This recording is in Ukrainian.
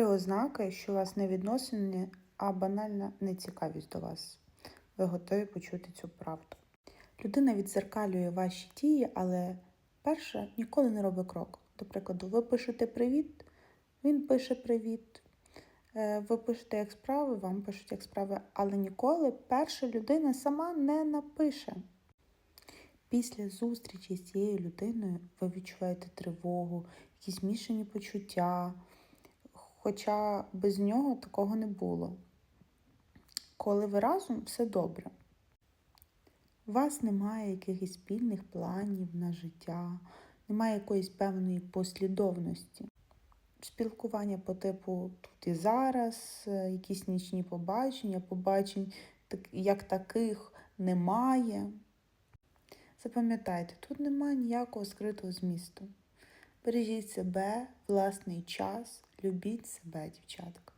Три ознаки, що у вас не відносини, а банальна нецікавість до вас. Ви готові почути цю правду. Людина відзеркалює ваші дії, але перше ніколи не робить крок. До прикладу, ви пишете привіт, він пише привіт. Е, Ви пишете як справи, вам пишуть як справи, але ніколи перша людина сама не напише. Після зустрічі з цією людиною ви відчуваєте тривогу, якісь мішані почуття, хоча без нього такого не було. Коли ви разом, все добре. У вас немає якихось спільних планів на життя, немає якоїсь певної послідовності. Спілкування по типу тут і зараз, е, якісь нічні побачення, побачень як таких немає. Запам'ятайте, тут немає ніякого скритого змісту. Бережіть себе, власний час, любіть себе, дівчатка.